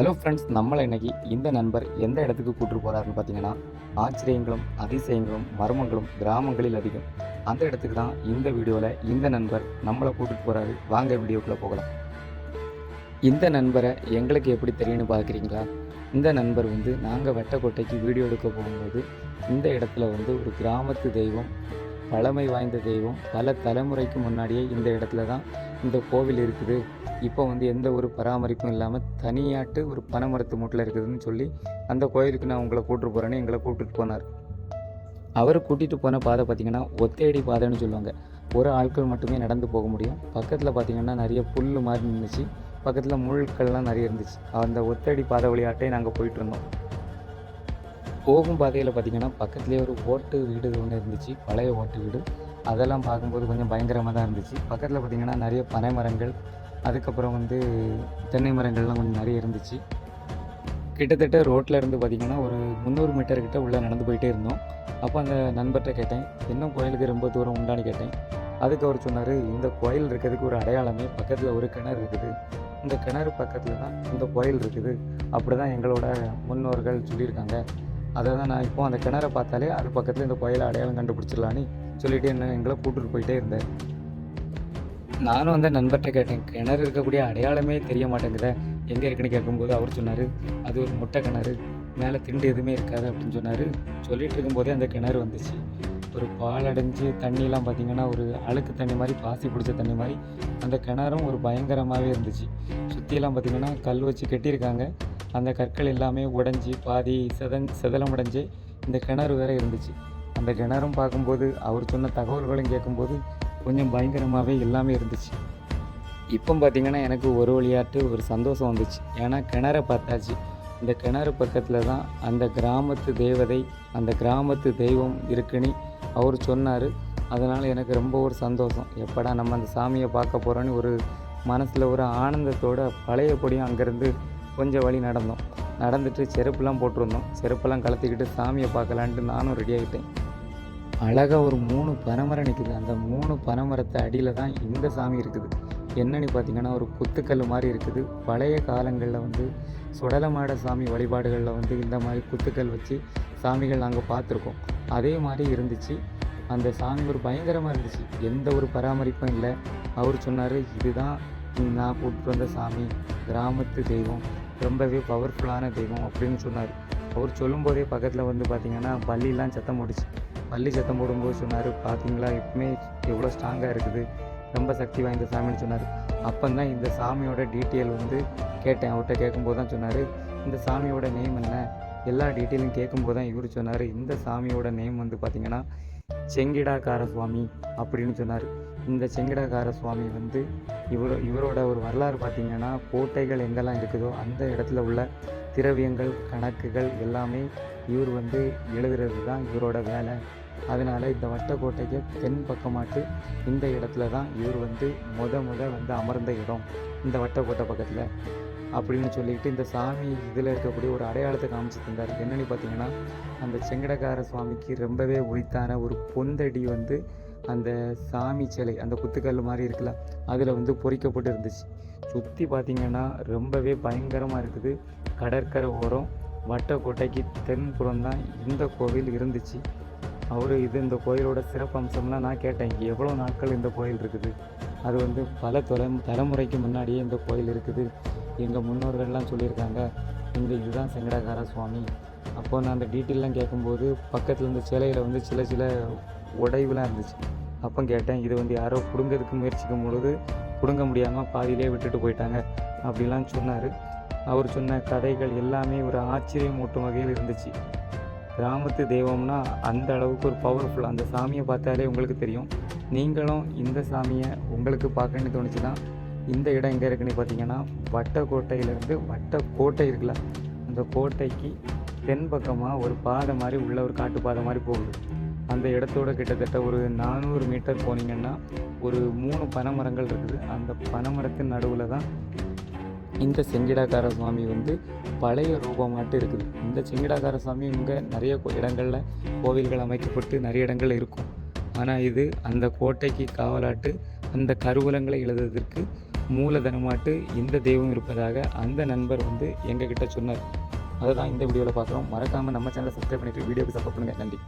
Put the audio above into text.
Hello friends நம்மளை இன்னைக்கு இந்த நண்பர் எந்த இடத்துக்கு கூட்டு போகிறாருன்னு பார்த்தீங்கன்னா ஆச்சரியங்களும் அதிசயங்களும் மர்மங்களும் கிராமங்களில் அதிகம். அந்த இடத்துக்கு தான் இந்த வீடியோவில் இந்த நண்பர் நம்மளை கூட்டிகிட்டு போகிறாரு வாங்க வீடியோக்குள்ளே போகலாம். இந்த நண்பரை எங்களுக்கு எப்படி தெரியும்னு பார்க்குறீங்களா? இந்த நண்பர் வந்து நாங்கள் வெட்டக்கோட்டைக்கு வீடியோ எடுக்க போகும்போது இந்த இடத்துல வந்து ஒரு கிராமத்து தெய்வம் பழமை வாய்ந்த தெய்வம். பல தலைமுறைக்கு முன்னாடியே இந்த இடத்துல தான் இந்த கோவில் இருக்குது. இப்போ வந்து எந்த ஒரு பராமரிப்பும் இல்லாமல் தனியாட்டு ஒரு பனைமரத்து மூட்டில் இருக்குதுன்னு சொல்லி அந்த கோயிலுக்கு நான் உங்களை கூட்டிட்டு போகிறேன்னு எங்களை கூட்டிட்டு போனார். அவர் கூட்டிகிட்டு போன பாதை பார்த்திங்கன்னா ஒத்தையடி பாதைன்னு சொல்லுவாங்க. ஒரு ஆட்கள் மட்டுமே நடந்து போக முடியும். பக்கத்தில் பார்த்திங்கன்னா நிறைய புல் மாதிரி இருந்துச்சு பக்கத்தில் முழுக்கள்லாம் நிறைய இருந்துச்சு. அந்த ஒத்தடி பாதை வழியாட்டே நாங்கள் போயிட்டு இருந்தோம். போகும் பாதையில் பார்த்திங்கன்னா பக்கத்துலேயே ஒரு ஓட்டு வீடு ஒன்று இருந்துச்சு பழைய ஓட்டு வீடு. அதெல்லாம் பார்க்கும்போது கொஞ்சம் பயங்கரமாக தான் இருந்துச்சு. பக்கத்தில் பார்த்திங்கன்னா நிறைய பனை மரங்கள் அதுக்கப்புறம் வந்து தென்னை மரங்கள்லாம் கொஞ்சம் நிறைய இருந்துச்சு. கிட்டத்தட்ட ரோட்டில் இருந்து பார்த்திங்கன்னா ஒரு முந்நூறு மீட்டர் கிட்ட உள்ளே நடந்து போயிட்டே இருந்தோம். அப்போ அந்த நண்பர்கிட்ட கேட்டேன் இன்னும் கோயிலுக்கு ரொம்ப தூரம் உண்டான்னு? கேட்டேன். அதுக்கு அவர் சொன்னார் இந்த கோயில் இருக்கிறதுக்கு ஒரு அடையாளமே பக்கத்தில் ஒரு கிணறு இருக்குது. இந்த கிணறு பக்கத்தில் தான் இந்த கோயில் இருக்குது. அப்படி தான் எங்களோட முன்னோர்கள் சொல்லியிருக்காங்க. அதை தான் நான் இப்போ அந்த கிணறை பார்த்தாலே அது பக்கத்தில் இந்த கோயிலை அடையாளம் கண்டுபிடிச்சிடலான்னு சொல்லிட்டு என்ன எங்களை கூட்டிட்டு போயிட்டே இருந்தேன். நானும் அந்த நண்பர்கிட்ட கேட்டேன் கிணறு இருக்கக்கூடிய அடையாளமே தெரிய மாட்டேங்குதே எங்கே இருக்குன்னு கேட்கும்போது அவர் சொன்னார் அது ஒரு முட்டை கிணறு மேலே திண்டு எதுவுமே இருக்காது அப்படின்னு சொன்னார். சொல்லிட்டு இருக்கும்போதே அந்த கிணறு வந்துச்சு. ஒரு பாலடைஞ்சு தண்ணியெலாம் பார்த்திங்கன்னா ஒரு அழுக்கு தண்ணி மாதிரி பாசி பிடிச்ச தண்ணி மாதிரி அந்த கிணறும் ஒரு பயங்கரமாகவே இருந்துச்சு. சுற்றியெல்லாம் பார்த்திங்கன்னா கல் வச்சு கட்டியிருக்காங்க. அந்த கற்கள் எல்லாமே உடைஞ்சி பாதி செதன் செதலமடைஞ்சு இந்த கிணறு வேற இருந்துச்சு. அந்த கிணறும் பார்க்கும்போது அவர் சொன்ன தகவல்களும் கேட்கும்போது கொஞ்சம் பயங்கரமாகவே எல்லாமே இருந்துச்சு. இப்போ பார்த்திங்கன்னா எனக்கு ஒரு வழியாட்டு ஒரு சந்தோஷம் வந்துச்சு. ஏன்னா கிணறை பார்த்தாச்சு. இந்த கிணறு பக்கத்தில் தான் அந்த கிராமத்து தேவதை அந்த கிராமத்து தெய்வம் இருக்குன்னு அவர் சொன்னார். அதனால் எனக்கு ரொம்ப ஒரு சந்தோஷம். எப்படா நம்ம அந்த சாமியை பார்க்க போகிறோன்னு ஒரு மனசில் ஒரு ஆனந்தத்தோட பழையபடியும் அங்கேருந்து கொஞ்சம் வழி நடந்தோம். நடந்துட்டு செருப்புலாம் போட்டிருந்தோம். செருப்பெல்லாம் கலத்திக்கிட்டு சாமியை பார்க்கலான்ட்டு நானும் ரெடி ஆகிட்டேன் அழகாக ஒரு மூணு பனைமரம் நிற்குது அந்த மூணு பனைமரத்தை அடியில் தான் இந்த சாமி இருக்குது. என்னன்னு பார்த்தீங்கன்னா ஒரு குத்துக்கல் மாதிரி இருக்குது. பழைய காலங்களில் வந்து சுடலமாட சாமி வழிபாடுகளில் வந்து இந்த மாதிரி குத்துக்கல் வச்சு சாமிகள் நாங்கள் பார்த்துருக்கோம். அதே மாதிரி இருந்துச்சு. அந்த சாமி ஒரு பயங்கரமாக இருந்துச்சு. எந்த ஒரு பராமரிப்பும் இல்லை. அவர் சொன்னார் இதுதான் நான் கூப்பிட்டு வந்த சாமி. கிராமத்து தெய்வம். ரொம்பவே பவர்ஃபுல்லான தெய்வம் அப்படின்னு சொன்னார். அவர் சொல்லும்போதே பக்கத்தில் வந்து பார்த்திங்கன்னா பள்ளிலாம் சத்தம் போட்டுச்சு. பள்ளி சத்தம் போடும்போது சொன்னார் பார்த்தீங்களா எப்பவுமே எவ்வளோ ஸ்ட்ராங்காக இருக்குது. ரொம்ப சக்தி வாய்ந்த சாமின்னு சொன்னார். அப்போ தான் இந்த சாமியோட டீட்டெயில் வந்து கேட்டேன். அவர்கிட்ட கேட்கும்போது தான் சொன்னார் இந்த சாமியோட நேம் என்ன? எல்லா டீட்டெயிலும் கேட்கும்போது தான் இவர் சொன்னார் இந்த சாமியோட நேம் வந்து பார்த்திங்கன்னா செங்கிடாக்கார சுவாமி அப்படின்னு சொன்னார். இந்த செங்கடகார சுவாமி வந்து இவரோ இவரோட ஒரு வரலாறு பார்த்திங்கன்னா கோட்டைகள் எங்கெல்லாம் இருக்குதோ அந்த இடத்துல உள்ள திரவியங்கள் கணக்குகள் எல்லாமே இவர் வந்து எழுதுறது தான் இவரோட வேலை. அதனால் இந்த வட்டக்கோட்டைக்கு தென் பக்கமாட்டு இந்த இடத்துல தான் இவர் வந்து முத முத வந்து அமர்ந்த இடம் இந்த வட்டக்கோட்டை பக்கத்தில். அப்படின்னு சொல்லிக்கிட்டு இந்த சாமி இதில் இருக்கக்கூடிய ஒரு அடையாளத்தை காமிச்சு தந்தார் என்னென்னு பார்த்தீங்கன்னா அந்த செங்கடக்கார சுவாமிக்கு ரொம்பவே உரித்தான ஒரு பொந்தடி வந்து அந்த சாமி சிலை அந்த குத்துக்கல் மாதிரி இருக்குல்ல அதில் வந்து பொறிக்கப்பட்டு இருந்துச்சு. சுற்றி பார்த்திங்கன்னா ரொம்பவே பயங்கரமாக இருக்குது. கடற்கரை ஓரம் வட்டக்கோட்டைக்கு தென்புறம் தான் இந்த கோவில் இருந்துச்சு. அவர் இது இந்த கோயிலோட சிறப்பம்சம்லாம் நான் கேட்டேன் எவ்வளோ நாட்கள் இந்த கோயில் இருக்குது? அது வந்து பல தொலை தலைமுறைக்கு முன்னாடியே இந்த கோயில் இருக்குது. எங்கள் முன்னோர்கள்லாம் சொல்லியிருக்காங்க இங்கே இதுதான் செங்கடகார சுவாமி. அப்போது நான் அந்த டீட்டெயிலாம் கேட்கும்போது பக்கத்தில் இந்த சிலையில் வந்து சில சில உடைவுலாம் இருந்துச்சு. அப்போ கேட்டேன் இது வந்து யாரோ பிடுங்கிறதுக்கு முயற்சிக்கும் பொழுது பிடுங்க முடியாமல் பாதியிலே விட்டுட்டு போயிட்டாங்க அப்படிலாம் சொன்னார். அவர் சொன்ன கதைகள் எல்லாமே ஒரு ஆச்சரியமூட்டும் வகையில் இருந்துச்சு. கிராமத்து தெய்வம்னா அந்த அளவுக்கு ஒரு பவர்ஃபுல் அந்த சாமியை பார்த்தாலே உங்களுக்கு தெரியும். நீங்களும் இந்த சாமியை உங்களுக்கு பார்க்கணுன்னு தோணுச்சுன்னா இந்த இடம் எங்கே இருக்குன்னு பார்த்தீங்கன்னா வட்டக்கோட்டையிலேருந்து வட்டக்கோட்டை இருக்குல்ல அந்த கோட்டைக்கு தென் பக்கமாக ஒரு பாதை மாதிரி உள்ள ஒரு காட்டு பாதை மாதிரி போகுது. அந்த இடத்தோட கிட்டத்தட்ட ஒரு நானூறு மீட்டர் போனீங்கன்னா ஒரு மூணு பனைமரங்கள் இருக்குது. அந்த பனைமரத்தின் நடுவில் தான் இந்த செங்கிடாக்கார சுவாமி வந்து பழைய ரூபமாட்டு இருக்குது. இந்த செங்கிடாக்கார சுவாமி இங்கே நிறைய கோ- கோவில்கள் அமைக்கப்பட்டு நிறைய இடங்கள் இருக்கும். ஆனால் இது அந்த கோட்டைக்கு காவலாட்டு அந்த கருவூலங்களை எழுதுவதற்கு மூலதனமாட்டு இந்த தெய்வம் இருப்பதாக அந்த நண்பர் வந்து எங்ககிட்ட சொன்னார். அதை தான் இந்த வீடியோவில் பார்க்குறோம். மறக்காமல் நம்ம சேனலை சப்ஸ்கிரைப் பண்ணிட்டு வீடியோக்கு சப்போர்ட் பண்ணுங்கள் நன்றி.